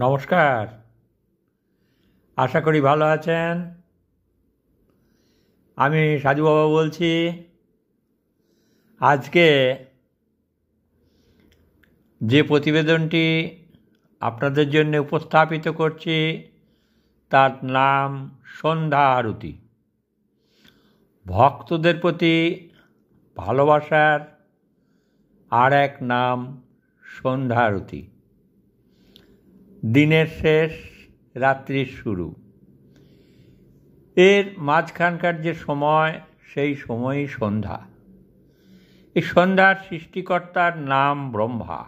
নমস্কার। আশা করি ভালো আছেন। আমি সাজু বাবা বলছি। আজকে যে প্রতিবেদনটি আপনাদের জন্য উপস্থাপিত করছি, তার নাম সন্ধ্যা আরতি। ভক্তদের প্রতি ভালোবাসার আর এক নাম সন্ধ্যা আরতি। দিনের শেষ, রাত্রির শুরু। এর মাঝখানকার যে সময়, সেই সময়ই সন্ধ্যা। এই সন্ধ্যার সৃষ্টিকর্তার নাম ব্রহ্মা।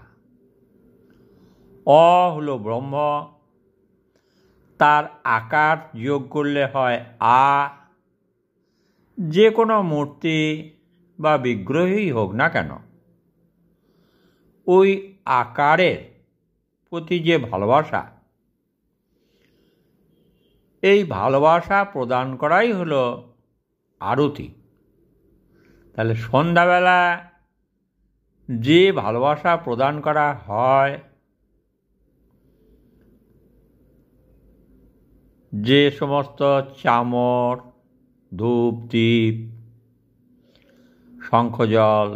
অ হল ব্রহ্ম। তার আকার যোগ করলে হয় আ। যে কোনো মূর্তি বা বিগ্রহই হোক না কেন, ওই আকারের প্রতি যে ভালোবাসা, এই ভালোবাসা প্রদান করাই হলো আরতি। তাহলে সন্ধ্যাবেলা যে ভালোবাসা প্রদান করা হয়, যে সমস্ত চামর, ধূপ দ্বীপ শঙ্খজল,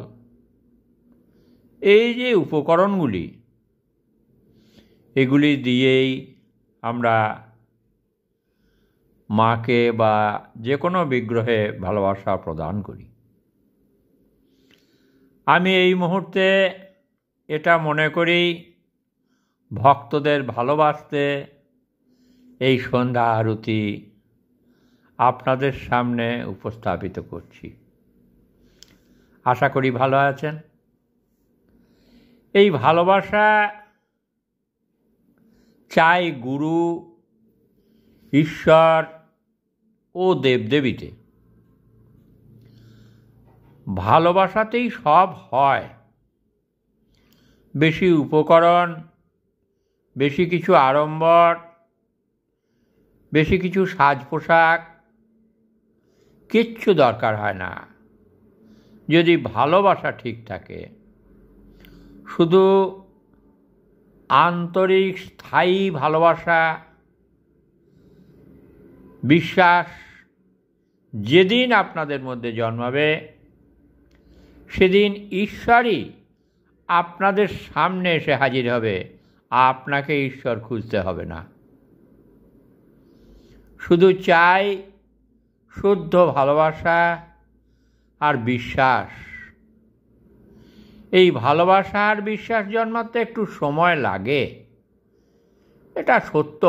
এই যে উপকরণগুলি এগুলি দিয়েই আমরা মাকে বা যে কোনো বিগ্রহে ভালোবাসা প্রদান করি। আমি এই মুহূর্তে এটা মনে করি, ভক্তদের ভালোবাসতে এই সন্ধ্যা আরতি আপনাদের সামনে উপস্থাপিত করছি। আশা করি ভালো আছেন। এই ভালোবাসা চাই গুরু, ঈশ্বর ও দেবদেবীতে। ভালোবাসাতেই সব হয়। বেশি উপকরণ, বেশি কিছু আড়ম্বর, বেশি কিছু সাজ পোশাক কিচ্ছু দরকার হয় না। যদি ভালোবাসা ঠিক থাকে, শুধু আন্তরিক স্থায়ী ভালোবাসা, বিশ্বাস যেদিন আপনাদের মধ্যে জন্মাবে, সেদিন ঈশ্বরই আপনাদের সামনে এসে হাজির হবে। আপনাকে ঈশ্বর খুঁজতে হবে না। শুধু চাই শুদ্ধ ভালোবাসা আর বিশ্বাস। এই ভালোবাসা আর বিশ্বাস জন্মাতে একটু সময় লাগে। এটা সত্য।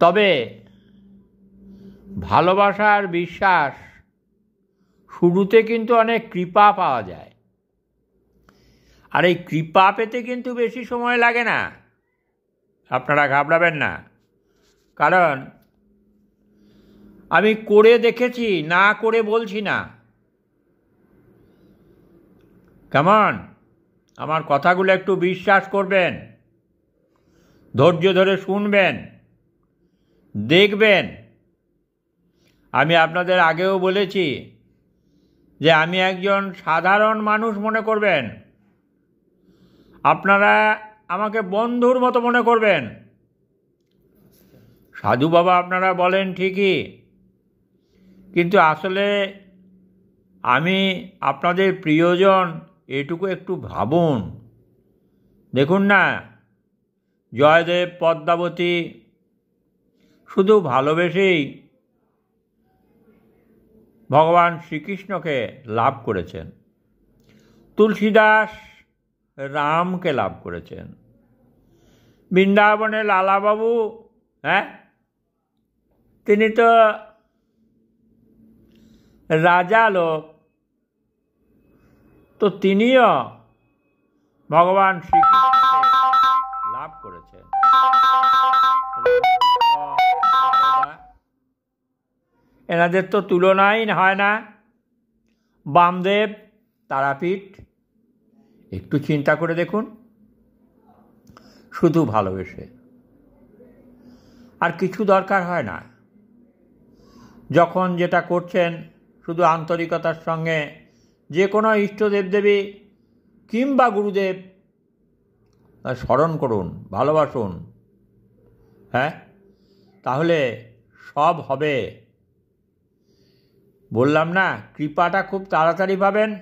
তবে ভালোবাসা আর বিশ্বাস শুরুতে কিন্তু অনেক কৃপা পাওয়া যায়। আর এই কৃপা পেতে কিন্তু বেশি সময় লাগে না। আপনারা ঘাবড়াবেন না। কারণ আমি করে দেখেছি, না করে বলছি না। কেমন আমার কথাগুলো একটু বিশ্বাস করবেন। ধৈর্য ধরে শুনবেন। দেখবেন। আমি আপনাদের আগেও বলেছি যে আমি একজন সাধারণ মানুষ মনে করবেন। আপনারা আমাকে বন্ধুর মতো মনে করবেন। সাধু বাবা আপনারা বলেন ঠিকই। কিন্তু আসলে আমি আপনাদের প্রিয়জন এটুকু একটু ভাবুন। দেখুন না, জয়দেব পদ্মাবতী শুধু ভালোবেসেই ভগবান শ্রীকৃষ্ণকে লাভ করেছেন। তুলসীদাস রামকে লাভ করেছেন। বৃন্দাবনে লালাবাবু হ্যাঁ? তিনি তো রাজা লোক তো তিনিও ভগবান শ্রীকৃষ্ণকে লাভ করেছেন। এনাদের তো তুলনাই হয় না। বামদেব, তারাপীঠ, একটু চিন্তা করে দেখুন। শুধু ভালোবেসে। আর কিছু দরকার হয় না। যখন যেটা করছেন, শুধু আন্তরিকতার সঙ্গে যে কোনো ইষ্টদেব দেবী কিংবা গুরুদেব স্মরণ করুন, ভালোবাসুন। হ্যাঁ? তাহলে সব হবে। বললাম না, কৃপাটা খুব তাড়াতাড়ি পাবেন।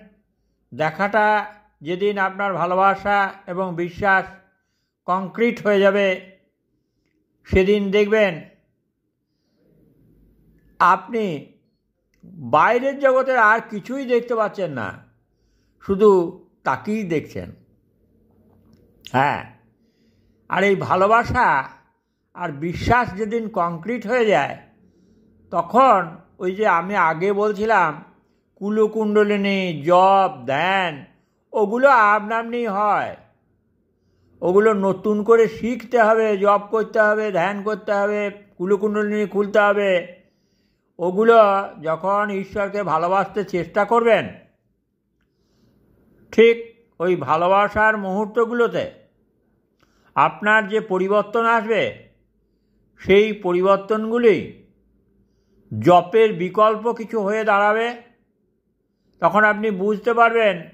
দেখাটা যেদিন আপনার ভালোবাসা এবং বিশ্বাস কংক্রিট হয়ে যাবে, সেদিন দেখবেন আপনি বাইরের জগতের আর কিছুই দেখতে পাচ্ছেন না। শুধু তাকেই দেখছেন। হ্যাঁ আর এই ভালোবাসা আর বিশ্বাস যেদিন কংক্রিট হয়ে যায়, তখন ওই যে আমি আগে বলছিলাম, কুলকুণ্ডলিনী জব ধ্যান, ওগুলো আপনামনি হয়। ওগুলো নতুন করে শিখতে হবে জব করতে হবে, ধ্যান করতে হবে, কুলকুণ্ডলিনী খুলতে হবে। ওগুলো যখন ঈশ্বরকে ভালোবাসতে চেষ্টা করবেন, ঠিক ওই ভালোবাসার মুহূর্তগুলোতে আপনার যে পরিবর্তন আসবে, সেই পরিবর্তনগুলি জপের বিকল্প কিছু হয়ে দাঁড়াবে। তখন আপনি বুঝতে পারবেন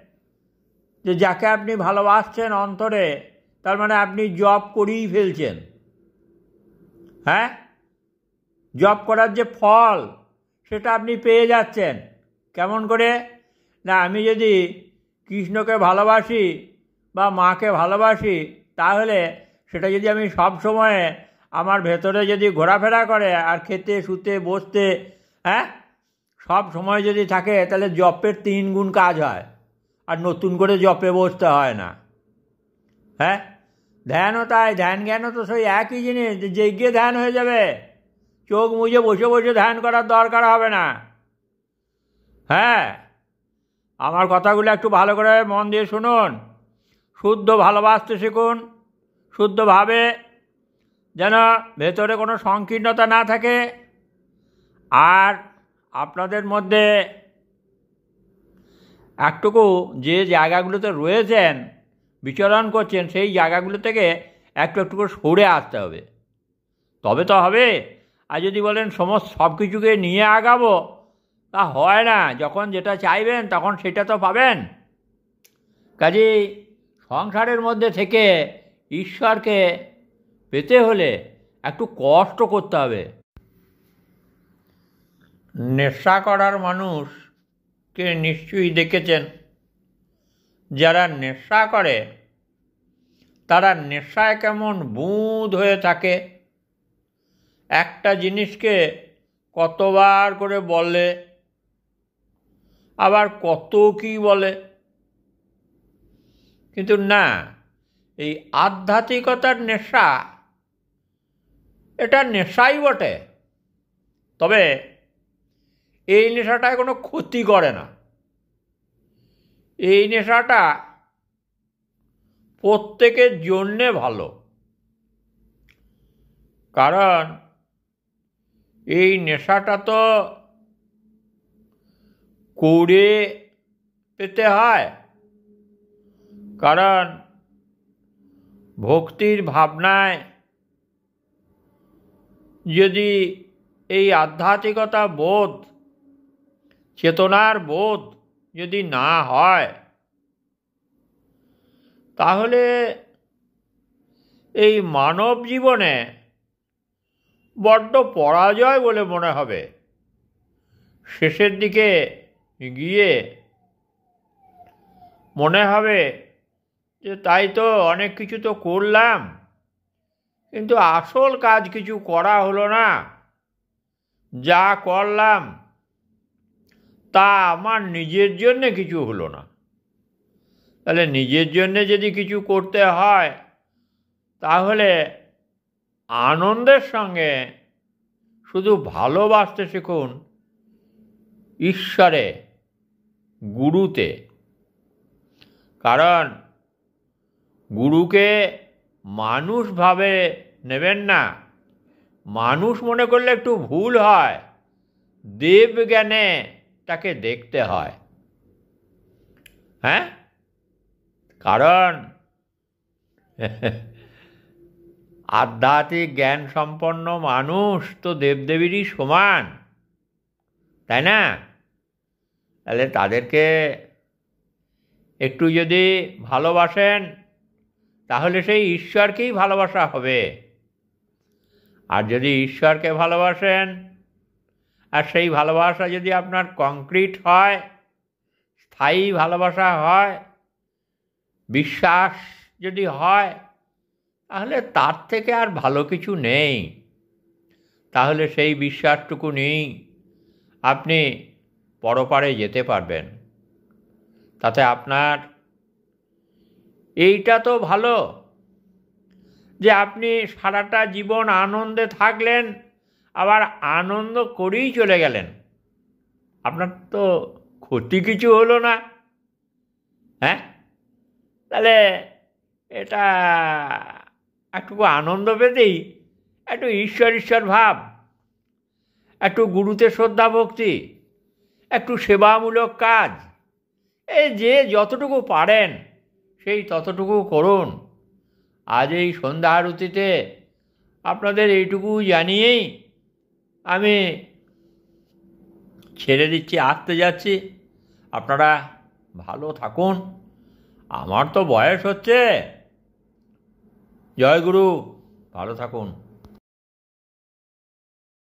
যে যাকে আপনি ভালোবাসছেন অন্তরে, তার মানে আপনি জব করেই ফেলছেন। হ্যাঁ? জব করার যে ফল, সেটা আপনি পেয়ে যাচ্ছেন। কেমন করে? না, আমি যদি কৃষ্ণকে ভালোবাসি বা মাকে ভালোবাসি, তাহলে সেটা যদি আমি সব সময়ে আমার ভেতরে যদি ঘোরাফেরা করে আর খেতে, শুতে, বসতে হ্যাঁ? সব সময় যদি থাকে, তাহলে জপের তিন গুণ কাজ হয়। আর নতুন করে জপে বসতে হয় না। হ্যাঁ? ধ্যানও তাই ধ্যান জ্ঞানও তো সেই একই জিনিস, যে গিয়ে ধ্যান হয়ে যাবে। চোখ মুজে বসে বসে ধ্যান করার দরকার হবে না। হ্যাঁ আমার কথাগুলো একটু ভালো করে মন দিয়ে শুনুন, শুদ্ধ ভালোবাসতে শিখুন, শুদ্ধভাবে যেন ভেতরে কোনো সংকীর্ণতা না থাকে। আর আপনাদের মধ্যে একটুকু যে জায়গাগুলোতে রয়েছেন, বিচরণ করছেন, সেই জায়গাগুলো থেকে একটু একটু করে সরে আসতে হবে। তবে তো হবে। আর যদি বলেন সমস্ত সব কিছুকে নিয়ে আগাবো, তা হয় না। যখন যেটা চাইবেন, তখন সেটা তো পাবেন। কাজেই সংসারের মধ্যে থেকে ঈশ্বরকে পেতে হলে একটু কষ্ট করতে হবে। নেশা করার মানুষকে নিশ্চয়ই দেখেছেন। যারা নেশা করে, তারা নেশায় কেমন বুঁদ হয়ে থাকে। একটা জিনিসকে কতবার করে বলে, আবার কত কি বলে। কিন্তু না, এই আধ্যাত্মিকতার নেশা, এটা নেশাই বটে। তবে এই নেশাটায় কোনো ক্ষতি করে না। এই নেশাটা প্রত্যেকের জন্যে ভালো। কারণ এই নেশাটা তো করে পেতে হয়। কারণ ভক্তির ভাবনায় যদি এই আধ্যাত্মিকতা বোধ, চেতনার বোধ যদি না হয়, তাহলে এই মানব জীবনে বড্ড পরাজয় বলে মনে হবে। শেষের দিকে গিয়ে মনে হবে যে তাই তো অনেক কিছু তো করলাম, কিন্তু আসল কাজ কিছু করা হলো না। যা করলাম, তা আমার নিজের জন্যে কিছু হলো না। তাহলে নিজের জন্যে যদি কিছু করতে হয়, তাহলে আনন্দের সঙ্গে শুধু ভালোবাসতে শিখুন ঈশ্বরে, গুরুতে। কারণ গুরুকে মানুষ ভাবে নেবেন না। মানুষ মনে করলে একটু ভুল হয়। দেব জ্ঞানে তাকে দেখতে হয়। হ্যাঁ? কারণ আধ্যাত্মিক জ্ঞান সম্পন্ন মানুষ তো দেবদেবীরই সমান। তাই না? তাহলে তাদেরকে একটু যদি ভালোবাসেন, তাহলে সেই ঈশ্বরকেই ভালোবাসা হবে। আর যদি ঈশ্বরকে ভালোবাসেন, আর সেই ভালোবাসা যদি আপনার কংক্রিট হয়, স্থায়ী ভালোবাসা হয়, বিশ্বাস যদি হয় তাহলে তার থেকে আর ভালো কিছু নেই। তাহলে সেই বিশ্বাসটুকু নেই। আপনি পরপারে যেতে পারবেন। তাতে আপনার এইটা তো ভালো যে আপনি সারাটা জীবন আনন্দে থাকলেন, আবার আনন্দ করেই চলে গেলেন। আপনার তো ক্ষতি কিছু হলো না। হ্যাঁ? তাহলে এটা একটুকু আনন্দ পেতেই, একটু ঈশ্বর ঈশ্বর ভাব, একটু গুরুতে শ্রদ্ধা ভক্তি, একটু সেবামূলক কাজ এই যে যতটুকু পারেন, সেই ততটুকু করুন। আজ এই সন্ধ্যা আরতিতে আপনাদের এইটুকু জানিয়েই আমি ছেড়ে দিচ্ছি আসতে যাচ্ছি। আপনারা ভালো থাকুন। আমার তো বয়স হচ্ছে। জয় গুরু ভালো থাকুন